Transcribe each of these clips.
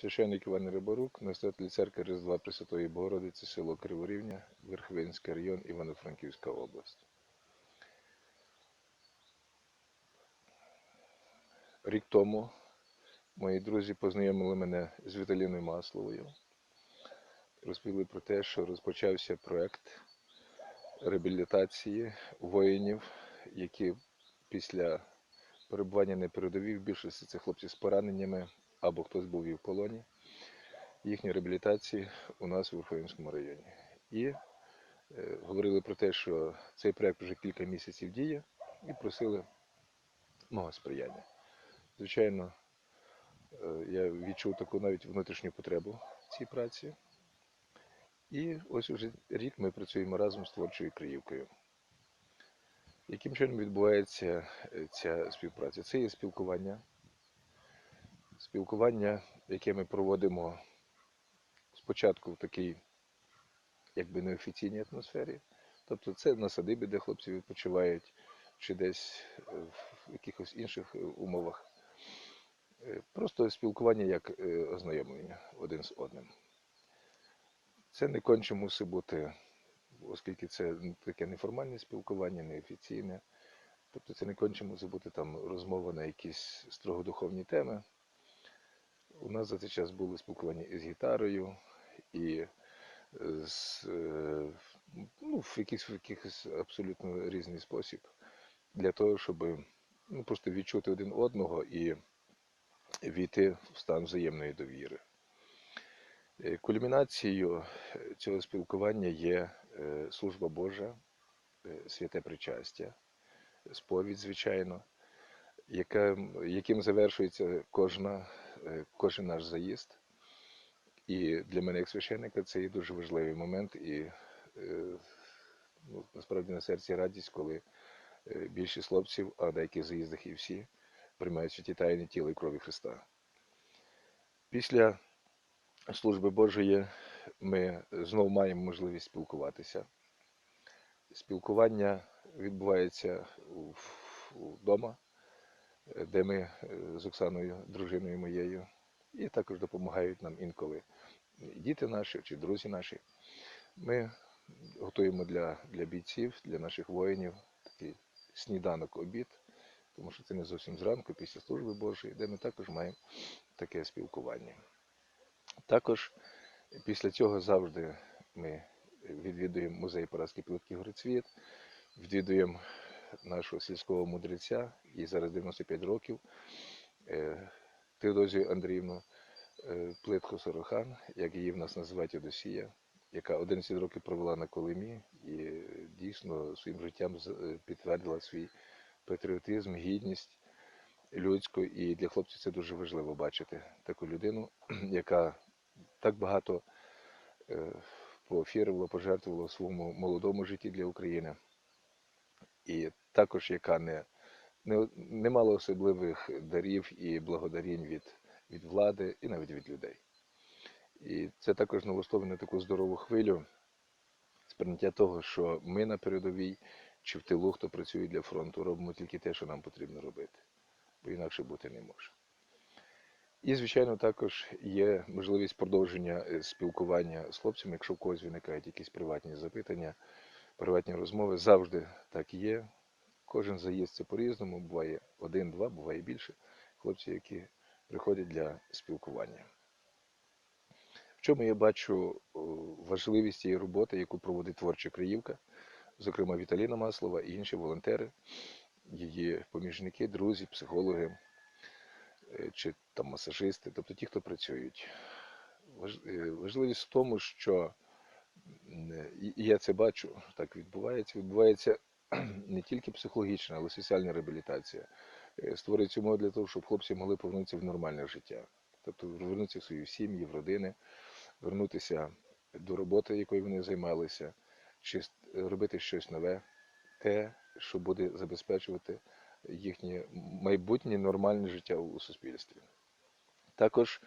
Священник Іван Риборук, настоятель церкви Різдва Пресвятої Богородиці, село Криворівня, Верховинський район, Івано-Франківська область. Рік тому мої друзі познайомили мене з Віталіною Масловою. Розповіли про те, що розпочався проект реабілітації воїнів, які після перебування на передовій, в більшості це хлопці з пораненнями або хтось був і в полоні, їхньої реабілітації у нас в Верховинському районі. І е, говорили про те, що цей проект вже кілька місяців діє, і просили мого сприяння. Звичайно, е, я відчув таку навіть внутрішню потребу цій праці. І ось уже рік ми працюємо разом з творчою Криївкою. Яким чином відбувається е, ця співпраця? Це є спілкування. Спілкування, яке ми проводимо спочатку в такій, якби неофіційній атмосфері. Тобто це на садибі, де хлопці відпочивають, чи десь е, в якихось інших е, умовах. Е, Просто спілкування як ознайомлення один з одним. Це не конче мусить бути, оскільки це таке неформальне спілкування, неофіційне. Тобто це не конче мусить бути там розмова на якісь строгодуховні теми. У нас за цей час було спілкування і з гітарою, і з, е, ну, в якийсь, в якийсь абсолютно різний спосіб, для того, щоб ну, просто відчути один одного і війти в стан взаємної довіри. Е, Кульмінацією е, цього спілкування є е, служба Божа, е, святе причастя, сповідь, звичайно, яка, яким завершується кожна, е, кожен наш заїзд. І для мене, як священника, це є дуже важливий момент, і е, ну, насправді на серці радість, коли е, більшість хлопців, а деяких заїздах і всі, приймають святі тайні тіла і крові Христа. Після служби Божої ми знову маємо можливість спілкуватися. Спілкування відбувається вдома, де ми е, з Оксаною, дружиною моєю, і також допомагають нам інколи діти наші чи друзі наші. Ми готуємо для, для бійців, для наших воїнів такий сніданок, обід, тому що це не зовсім зранку, після служби Божої, де ми також маємо таке спілкування. Також після цього завжди ми відвідуємо музей Параски Плитки Горицвіт, відвідуємо нашого сільського мудреця, їй зараз 95 років, е, Теодозію Андріївну е, Плитку Сорохан, як її в нас називають Одосія, яка 11 років провела на Колимі і е, дійсно своїм життям підтвердила свій патріотизм, гідність людську. І для хлопців це дуже важливо бачити таку людину, яка так багато поофірувала, пожертвувала в своєму молодому житті для України. І також яка не, не, не мала особливих дарів і благодарінь від, від влади і навіть від людей. І це також налаштовує на таку здорову хвилю сприйняття того, що ми на передовій чи в тилу, хто працює для фронту, робимо тільки те, що нам потрібно робити, бо інакше бути не може. І, звичайно, також є можливість продовження е, спілкування з хлопцями, якщо в когось виникають якісь приватні запитання, приватні розмови. Завжди так є. Кожен заїзд це по-різному, буває один-два, буває більше. Хлопці, які приходять для спілкування. В чому я бачу важливість цієї роботи, яку проводить творча Криївка, зокрема Віталіна Маслова і інші волонтери, її помічники, друзі, психологи е, чи там масажисти, тобто ті, хто працюють. Е, Важливість в тому, що і і я це бачу, так відбувається. Відбувається не тільки психологічна, але й соціальна реабілітація. Е, Створюється умови для того, щоб хлопці могли повернутися в нормальне життя. Тобто повернутися в свої сім'ї, в родини, вернутися до роботи, якою вони займалися, чи робити щось нове, те, що буде забезпечувати їхнє майбутнє нормальне життя у суспільстві. Також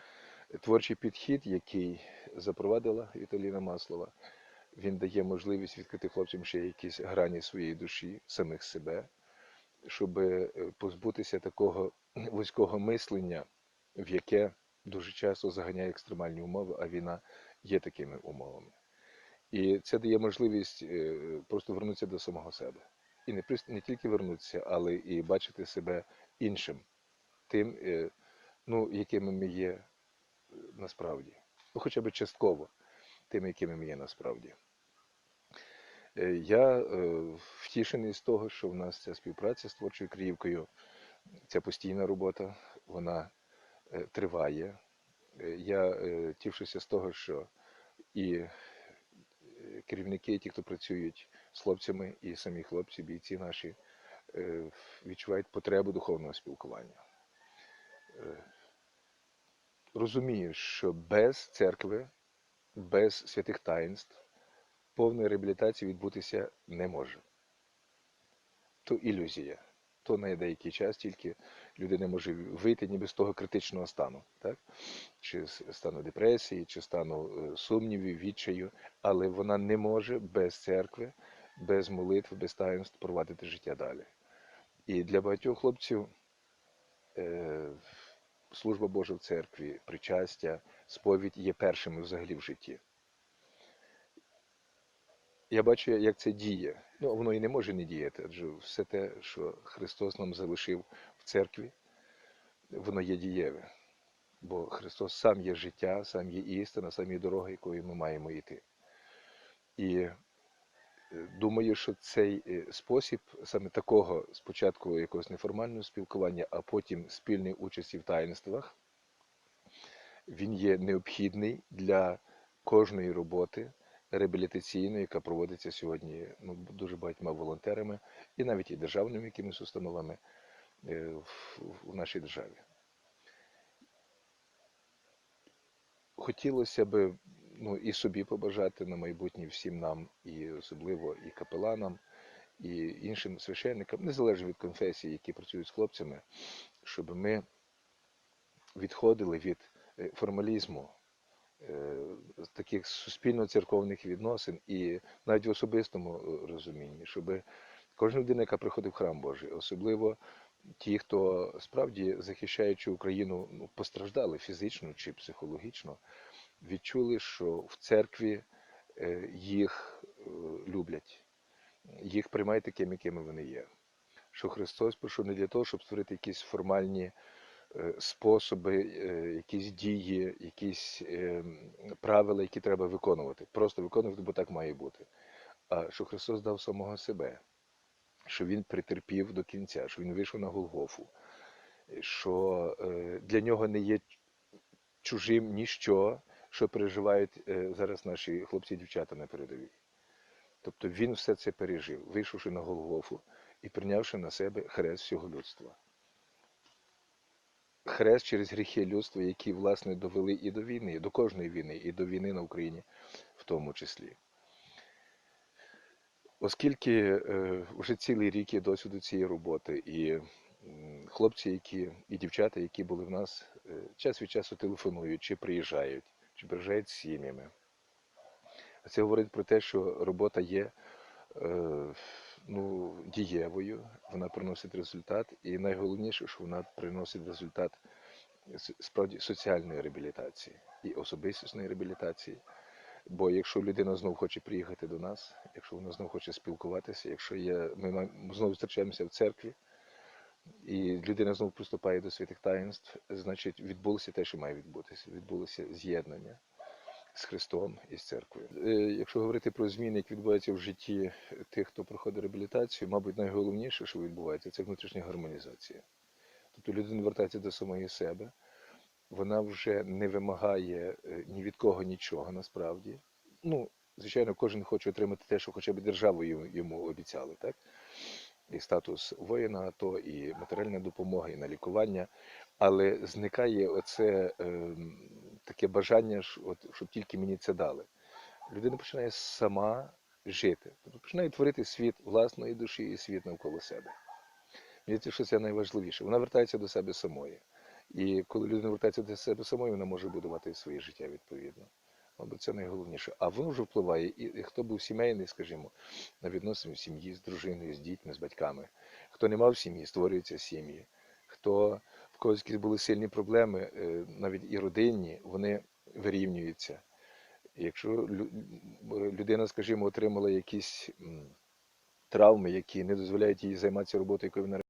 творчий підхід, який запровадила Віталіна Маслова, він дає можливість відкрити хлопцям ще якісь грані своєї душі, самих себе, щоб позбутися такого вузького мислення, в яке дуже часто заганяє екстремальні умови, а війна є такими умовами. І це дає можливість е, просто вернутися до самого себе. І не, не тільки вернутися, але і бачити себе іншим, тим, е, ну, якими ми є е, насправді. Ну, хоча б частково тим, якими ми є насправді. Е, Я е, втішений з того, що в нас ця співпраця з творчою Криївкою, ця постійна робота, вона е, триває. Я тішуся з того, що і керівники, ті, хто працюють з хлопцями, і самі хлопці, бійці наші, відчувають потребу духовного спілкування. Розумію, що без церкви, без святих таїнств повної реабілітації відбутися не може. То ілюзія. То на деякий час тільки людина може вийти ніби з того критичного стану, так? чи стану депресії, чи стану е, сумнівів, відчаю, але вона не може без церкви, без молитв, без таїнств провадити життя далі. І для багатьох хлопців е, служба Божа в церкві, причастя, сповідь є першими взагалі в житті. Я бачу, як це діє. Ну, воно і не може не діяти, адже все те, що Христос нам залишив в церкві, воно є дієве. Бо Христос сам є життя, сам є істина, сам є дорога, якою ми маємо йти. І думаю, що цей е, спосіб саме такого спочатку якогось неформального спілкування, а потім спільної участі в таїнствах, він є необхідний для кожної роботи реабілітаційної, яка проводиться сьогодні ну, дуже багатьма волонтерами і навіть і державними якимись установами е, в, нашій державі. Хотілося б ну, і собі побажати на майбутнє всім нам, і особливо і капеланам, і іншим священникам, незалежно від конфесії, які працюють з хлопцями, щоб ми відходили від е, формалізму, е, таких суспільно-церковних відносин і навіть в особистому е, розумінні, щоб кожна людина, яка приходить в храм Божий, особливо ті, хто справді захищаючи Україну, ну, постраждали фізично чи психологічно, відчули, що в церкві е, їх е, люблять, їх приймають такими, якими вони є. Що Христос прийшов не для того, щоб створити якісь формальні е, способи, якісь дії, якісь правила, які треба виконувати. Просто виконувати, бо так має бути. А що Христос дав самого себе, що Він претерпів до кінця, що Він вийшов на Голгофу, що для нього не є чужим ніщо, що переживають е, зараз наші хлопці і дівчата на передовій. Тобто він все це пережив, вийшовши на Голгофу і прийнявши на себе хрест всього людства. Хрест через гріхи людства, які, власне, довели і до війни, до кожної війни, і до війни на Україні в тому числі. Оскільки е, вже цілий рік є досвіду цієї роботи, і хлопці, які, і дівчата, які були в нас, е, час від часу телефонують, чи приїжджають, чи приїжджають з сім'ями. Це говорить про те, що робота є е, ну, дієвою, вона приносить результат, і найголовніше, що вона приносить результат справді соціальної реабілітації і особистісної реабілітації. Бо якщо людина знов хоче приїхати до нас, якщо вона знов хоче спілкуватися, якщо є, ми знову зустрічаємося в церкві, і людина знову приступає до святих таїнств, значить відбулося те, що має відбутися. Відбулося з'єднання з Христом і з церквою. Е, Якщо говорити про зміни, які відбуваються в житті тих, хто проходить реабілітацію, мабуть, найголовніше, що відбувається, це внутрішня гармонізація. Тобто людина вертається до самої себе, вона вже не вимагає е, ні від кого нічого насправді. Ну, звичайно, кожен хоче отримати те, що хоча б держава йому- йому обіцяли, так? І статус воїна АТО, і матеріальна допомога, і на лікування. Але зникає оце ем, таке бажання, щоб тільки мені це дали. Людина починає сама жити, тобто починає творити світ власної душі і світ навколо себе. Мені що це найважливіше. Вона вертається до себе самої. І коли людина вертається до себе самої, вона може будувати своє життя відповідно. Мабуть, це найголовніше. А воно вже впливає, і і хто був сімейний, скажімо, на відносини в сім'ї з дружиною, з дітьми, з батьками. Хто не мав сім'ї, створюються сім'ї. Хто в когось були сильні проблеми, е, навіть і родинні, вони вирівнюються. Якщо людина, скажімо, отримала якісь травми, які не дозволяють їй займатися роботою, якою вона